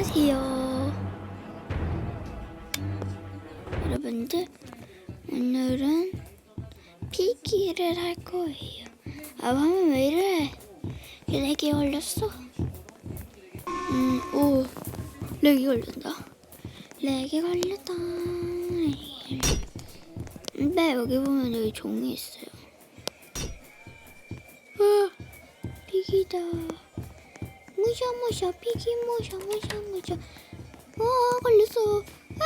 안녕하세요. 여러분들, 오늘은 피기를 할 거예요. 아, 화면 왜 이래? 렉이 걸렸어? 음, 오, 렉이 걸린다. 렉이 걸렸다. 근데 여기 보면 여기 종이 있어요. 아, 피기다. 무셔 무셔 피기 무셔 무셔 무셔. 아 걸렸어. 아!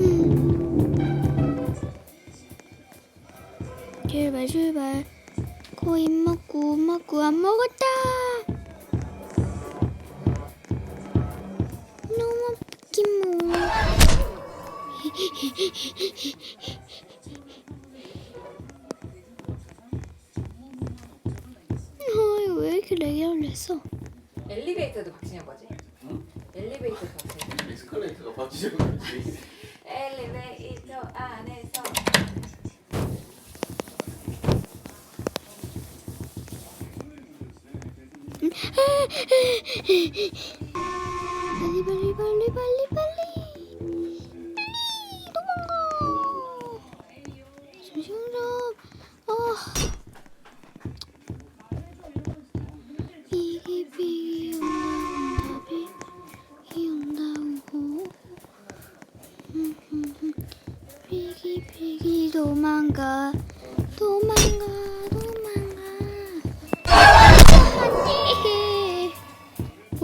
음. 제발 제발. 코입 먹고 먹고 안 먹었다. 너무 기모 아, 걸렸어? 엘리베이터도 박진영 거지? 엘리베이터도 박진영. 에스컬레이터가 박지정 거지. 엘리베이터 안에서 빨리 빨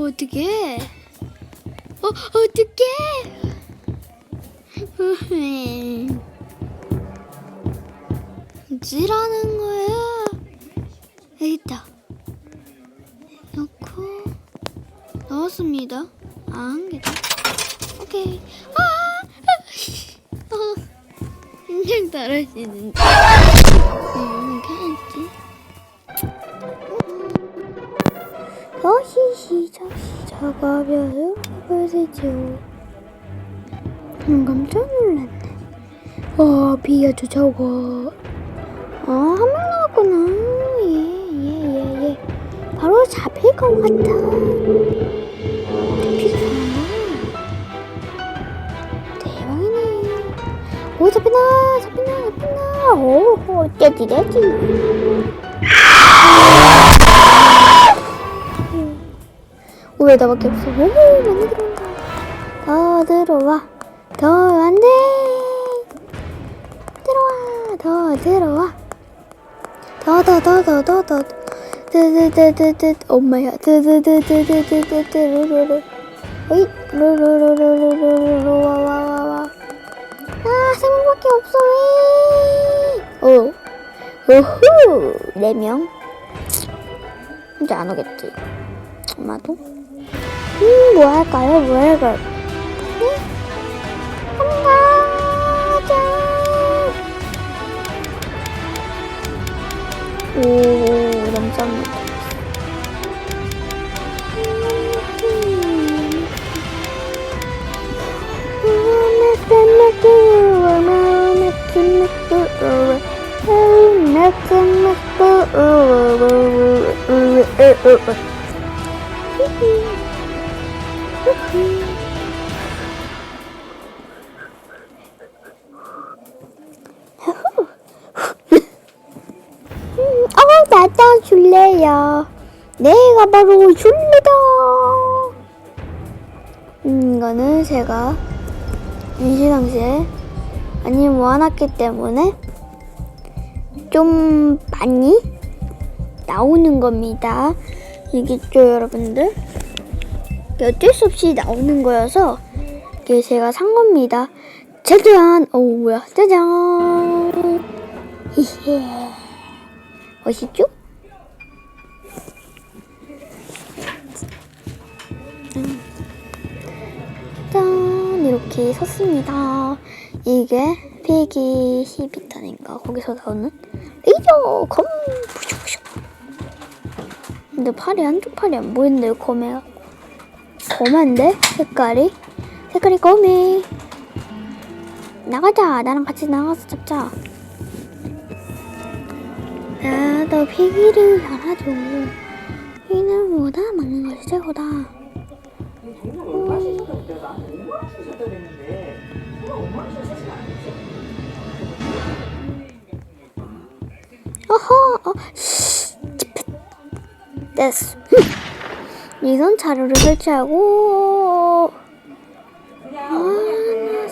어떻게 어, 어떡해! 지라는 거야? 여기 있다. 넣고, 넣었습니다. 아, 한 개다. 오케이. 아! 어, 인생 떨어지는데. 음, 괜찮지? 저시 시작 시작하면 버리죠. 음, 깜짝 놀랐네. 와, 비가 쫓아오고. 아, 한명 나왔구나. 예, 예, 예, 예. 바로 잡힐 것 같아. 잡히잖아. 대박이네. 오, 잡히나, 잡히나, 잡히나. 오, 오, 떼지, 떼지. 왜 나밖에 없어? 오, 많이 들어온다. 더 들어와. 더 안 돼. 들어와. 더 들어와. 더, 더, 더, 더, 더, 더. 드드드드드. 엄마야. 드드드드드드드드르르르. 어이. 루루루루루루루. 와, 와, 와, 와. 아, 세 명밖에 없어. 왜? 어. 오호. 네 명. 이제 안 오겠지. 아마도. 음, 뭐할 까요 뭐할 까요? 오, 넘점. Uh, uh, uh. 줄래요. 내가 바로 줍니다. 음, 이거는 제가 임시상시에 많이 모아놨기 때문에 좀 많이 나오는 겁니다. 이겠죠, 여러분들? 이게 어쩔 수 없이 나오는 거여서 이게 제가 산 겁니다. 짜잔! 오, 뭐야, 짜잔! 히히. 멋있죠? 이렇게 섰습니다. 이게 필기 12탄인가 거기서 나오는 레이저 검. 근데 팔이 한쪽 팔이 안 보이는데요 검에 검한데 색깔이 색깔이 검해. 나가자 나랑 같이 나가서 잡자. 야, 너 피기를 잘하죠. 피기보다 먹는 것이 최고다. 이 돈을 어, 됐어. 이건 자료를 설치하고. 아, 네.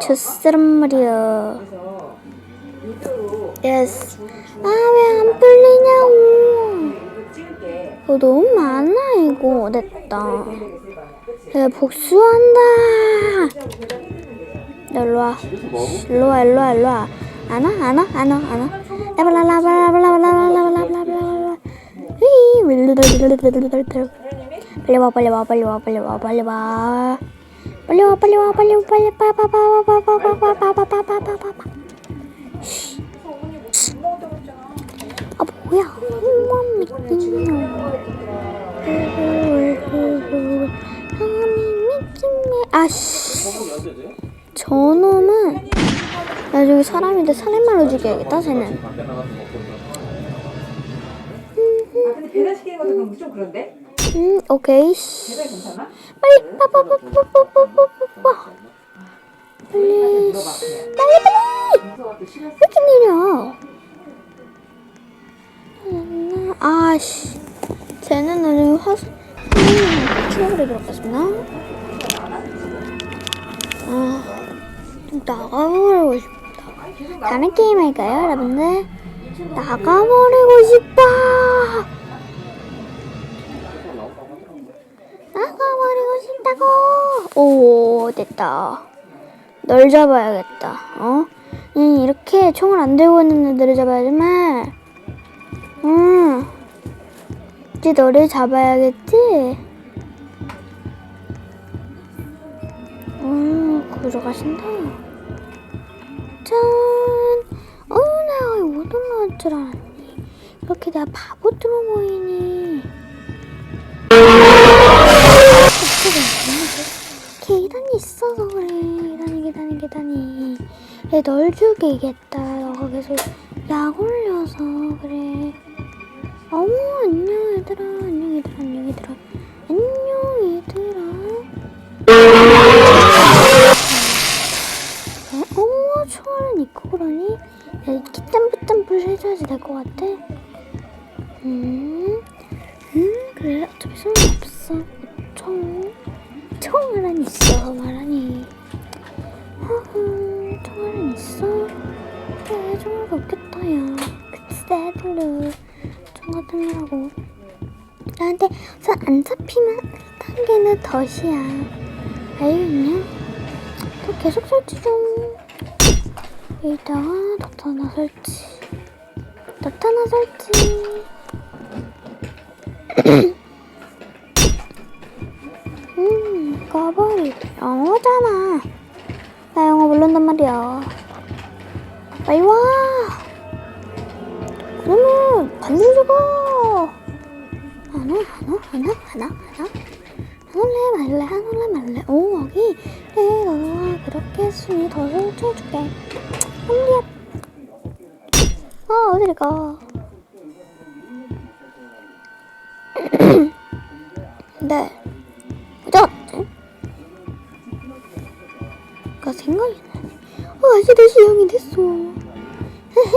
주스란 말이야. 예스. 아, 왜 안 풀리냐고. 어, 너무 많아, 이거. 됐다. 내가 복수한다. 진짜로 대답했는데 너 일로 와. 집에서 뭐 하고? 일로 와, 일로 와, 일로 와. 안 와, 안 와, 안 와, 안 와. 라발라라발라발라발라발라발라발라발라. 으이, 빨리 와, 빨리 와, 빨리 와, 빨리 와, 빨리 와. 빨리 와, 빨리 와, 빨리 와, 빨리 와, 빠바바바바바바바바바바바바바바바. 아, 뭐야. 엄마 미친 아씨. 저놈은 나 저기 사람인데 살인마로 죽여야겠다 쟤는. 아 근데 배달시키는 것도 그럼 좀 그런데? 음 오케이. 배달 괜찮아? 빨리 빠빠빠빠빠빠빠. 빨리. 빨리 빨리. 왜 이렇게 느려? 아씨. 쟤는 나중에 화수. 음, 치워버리도록 하겠습니다. 나가버리고 싶다. 다른 게임 할까요 여러분들? 나가버리고 싶다. 나가버리고 싶다고. 오 됐다. 널 잡아야겠다. 어? 응, 이렇게 총을 안 들고 있는 애들을 잡아야지 말. 응. 이제 너를 잡아야겠지? 음 구조 가신다 짠 어, 내가 이거 못 올라갈 줄 알았니? 이렇게 내가 바보처럼 보이니? 계단이 있어서 그래? 계단이 계단이 계단이. 얘널 죽이겠다. 너가 계속 약 올려서 그래. 어머 안녕 얘들아. 안녕 얘들아. 안녕 얘들아. 안녕 얘들아 총알은 있고 그러니? 야 기땀부땀불 해줘야지 될 것 같아. 음, 음 그래. 어차피 소용없어. 총 총알은 있어 말하니. 허허 총알은 있어? 그래 총알도 없겠다 야. 그치 애들로 총 같은 거라고. 나한테 손안 잡히면 1단계는 덫이야. 알겠냐? 또 계속 설치 좀 덫 하나 설치 덫 하나 설치 음, 까버리 영어잖아. 나 영어 모른단 말이야. 빨리 와. 그러면 죽어. 안 와, 안 와, 안 와, 안 올래 말래, 안 올래 말래. 오, 여기. 그래, 너가 그렇게 했으니 더 설쳐줄게. 홍리야. 아, 어딜 가. 네. 어디 가 생각이 나네. 어, 아, 이제 4시 형이 됐어. 헤헤.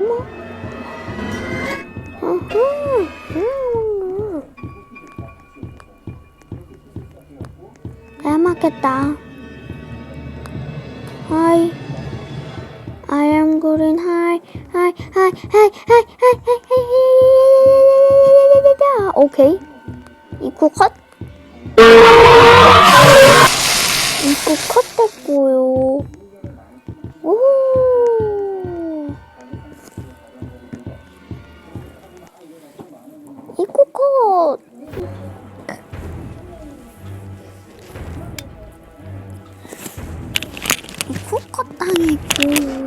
어머. 아하. 잘 맞겠다. 오케이. 입구 컷. 입구 컷 됐고요. 오. 입구 컷. 입구 컷 당했고.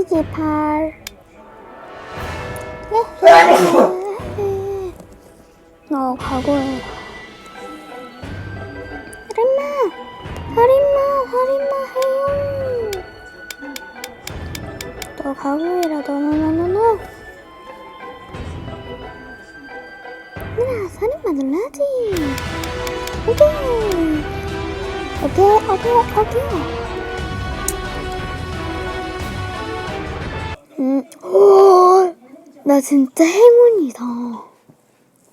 포기하시지 팔. 예. 너 각오해. 살인마, 살인마, 살인마 해요. 너 각오해라, 너너너너너. 얘들아, 살인마 눌러야지. 오케이. 오케이, 오케이, 오케이. 음, 오, 나 진짜 행운이다.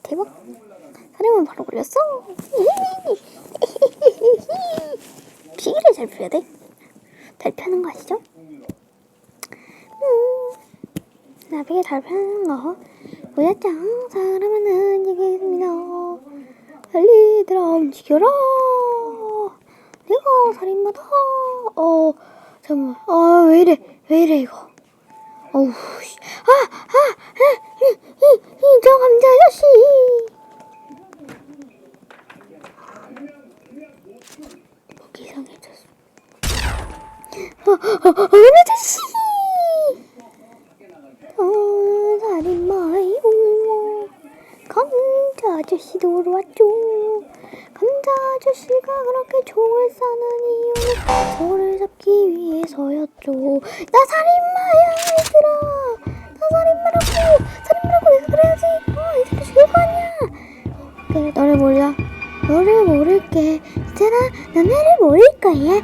대박. 사람은 바로 걸렸어. 비기를 잘 풀어야 돼. 잘 펴는 거 아시죠? 음, 나 비기 잘 펴는 거. 보였죠? 사람은 움직이겠습니다. 빨리들아 움직여라. 내가 살인마다. 어, 잠깐만. 아, 왜 이래? 왜 이래, 이거. 어우, 씨. 아, 아, 아, 이, 이, 이, 저 감자 아저씨. 목이 이상해졌어. 어, 어, 어, 어, 아저씨. 어, 살인마요. 감자 아저씨 돌아왔죠. 감자 아저씨가 그렇게 총을 쏴는 이유는 저를 잡기 위해서였죠. 나 살인마야, 얘들아. 나 살인마라고. 살인마라고 내가 그래야지. 어, 이 새끼 죽일 거 아니야. 그래, 너를 몰라. 너를 모를게. 있잖아, 너네를 모를 거야.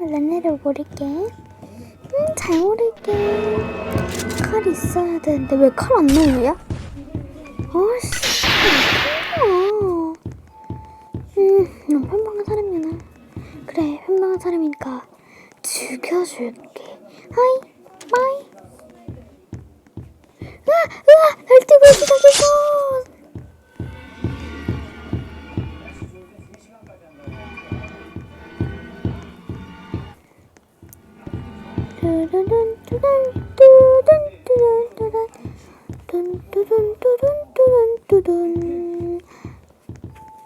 너네를 모를게. 응, 잘 모를게. 칼 있어야 되는데 왜 칼 안 나오냐? 아씨, サルミンか。授業中はい、バイ。うわ、うわ、入ってこい、かけそう。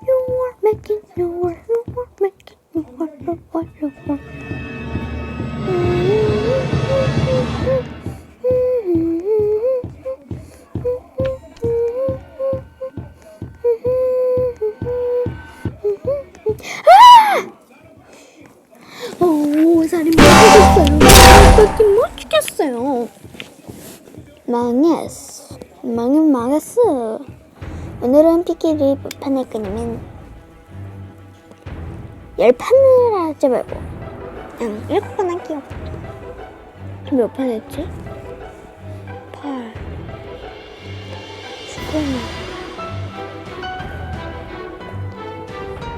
You're making, you're, you're making. 못못 죽였어요. 망했어. 망은 망했어. 오늘은 피기를 몇 판을 끄냐면 열 판을 하지 말고 그냥 일곱 판 할게요. 몇 판 했지? 8 10판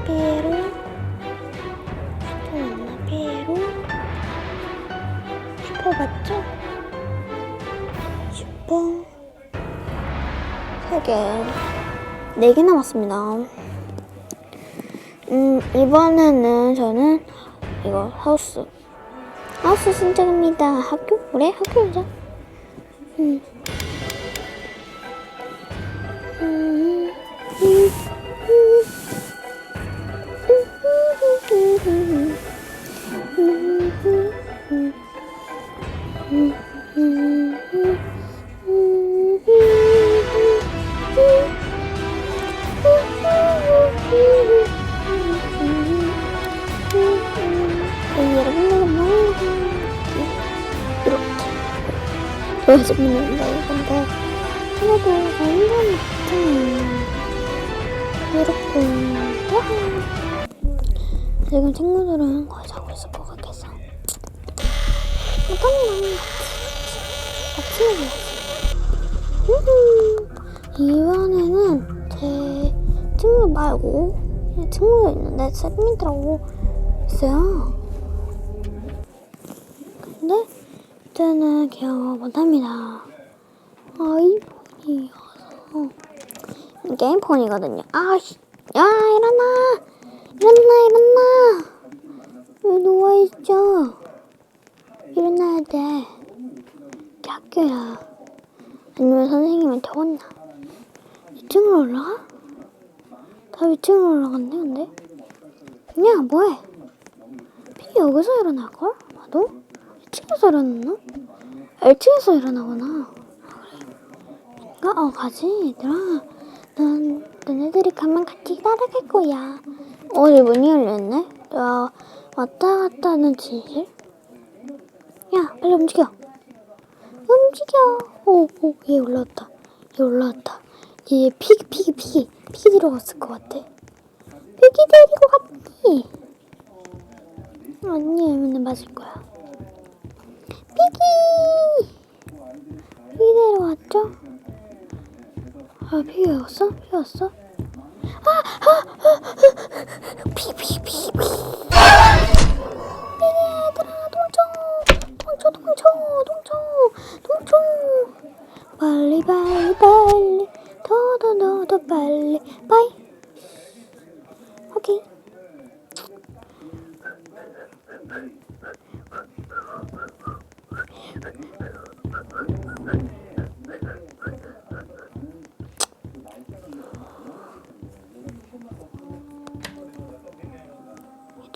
피에로 슈퍼였나? 피에로 슈퍼 맞죠? 슈퍼 세개 네 개 남았습니다. 음 이번에는 저는 이거 하우스. 하우스 신청입니다. 학교? 그래? 학교 가자. 음. 음, 음, 음. 보여주면 이건데 하나도 완전 못잖아요 이렇게 와 지금 친구들은 거의 자고 있을 것 같아서 어떤 같이 같이 이번에는 제 친구 말고 제 친구가 있는데 재밌더라고 있어요 근데 이제는 기억을 못합니다. 아이폰이어서. 게임폰이거든요. 아씨 야 일어나! 일어나 일어나! 왜 누워 있죠? 일어나야 돼. 학교야. 아니면 선생님한테 혼나. 2층으로 올라가? 다 위층으로 올라갔네 근데? 야 뭐해? 피 여기서 일어날걸? 나도? 1층에서 일어났나? 1층에서 일어나구나. 아, 어, 가지, 얘들아. 난, 너네들이 가면 같이 따라갈 거야. 어, 이 문이 열렸네? 나 왔다 갔다 하는 진실? 야, 빨리 움직여. 움직여. 오, 오, 얘 올라왔다. 얘 올라왔다. 얘 피기, 피기, 피기. 피기 들어갔을 것 같아. 피기 데리고 갔니? 아니, 얘는 맞을 거야. 피기! 피기 데려왔죠? 아, 피기 왔어? 피기 왔어? 아, 아, 아, 아, 피기. 피기 얘들아, 동쳐! 동쳐, 동쳐, 동쳐, 동쳐! 빨리, 빨리, 빨리. 더, 더, 더, 더 빨리.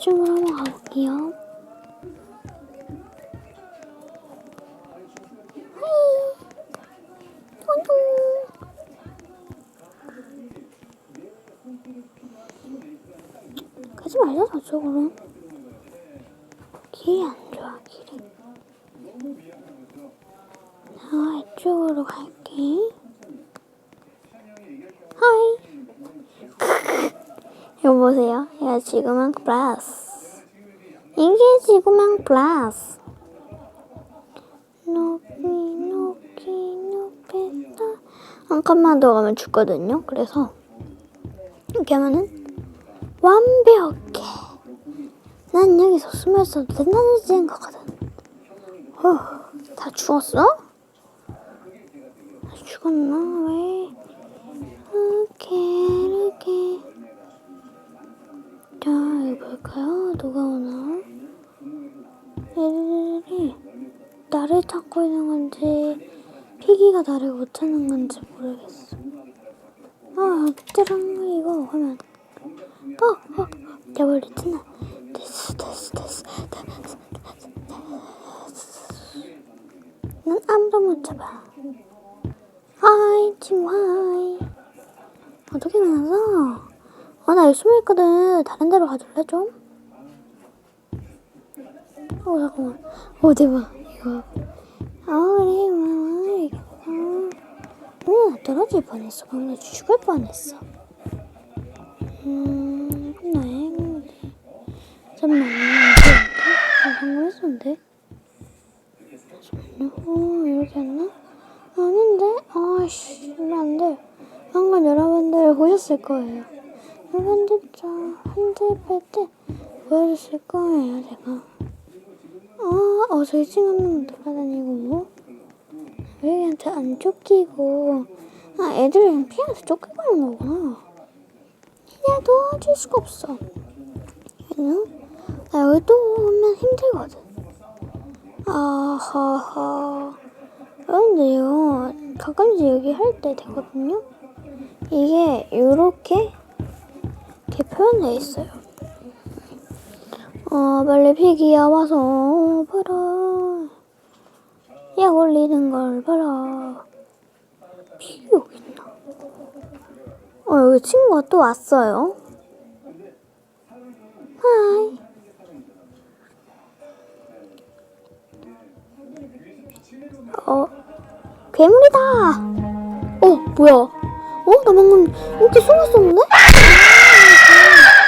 이쪽으로 한번 가볼게요. 하이. 안녕. 가지 말자 저쪽으로. 길이 안 좋아 길이. 나 이쪽으로 갈게. 하이. 이거 보세요. 이거 지구망 플러스. 이게 지구망 플러스. 높이 높이 높겠다. 한 칸만 더 가면 죽거든요. 그래서 이렇게 하면은 완벽해. 난 여기서 숨어 있어도 된다는 생각거든. 어, 다 죽었어? 다 죽었나? 왜? 이렇게 이렇게. 자, 여기 볼까요? 누가 오나? 얘들이 나를 찾고 있는 건지 피기가 나를 못 찾는 건지 모르겠어. 아, 어쩌랑 이거 하면 어, 어, 내 머리 튀나. 됐어, 됐어, 됐어, 됐어. 난 아무도 못 잡아. 하이, 친구 하이. 어떻게 만났어? 아, 나 여기 숨어있거든. 다른 데로 가줄래, 좀? 어, 잠깐만. 어, 대박. 이거. 아, 그래, 뭐, 이게. 어, 나 떨어질 뻔했어. 방금 나 죽을 뻔했어. 음, 나의 잠깐만, 이게 나 방금 했었는데? 어, 이렇게 했나? 아닌데? 아씨, 이거 안 돼. 방금 여러분들 보셨을 거예요. 저 핸들 뺄때 보여줬을 거예요, 제가. 아, 어, 저희 친구는 돌아다니고, 여기한테 안 쫓기고, 아, 그냥 피하면서 쫓기고 하는 거구나. 내가 도와줄 수가 없어. 얘는 나 여기 또 오면 힘들거든. 아하하. 그런데요, 가끔씩 여기 할 때 되거든요. 이게 요렇게 이렇게 표현돼 있어요. 어, 빨리 피기야 와서 봐라. 약 올리는 걸 봐라. 피기 여기 있나? 어, 여기 친구가 또 왔어요. 하이. 어, 괴물이다. 어, 뭐야? 어, 나 방금 이렇게 숨었었는데?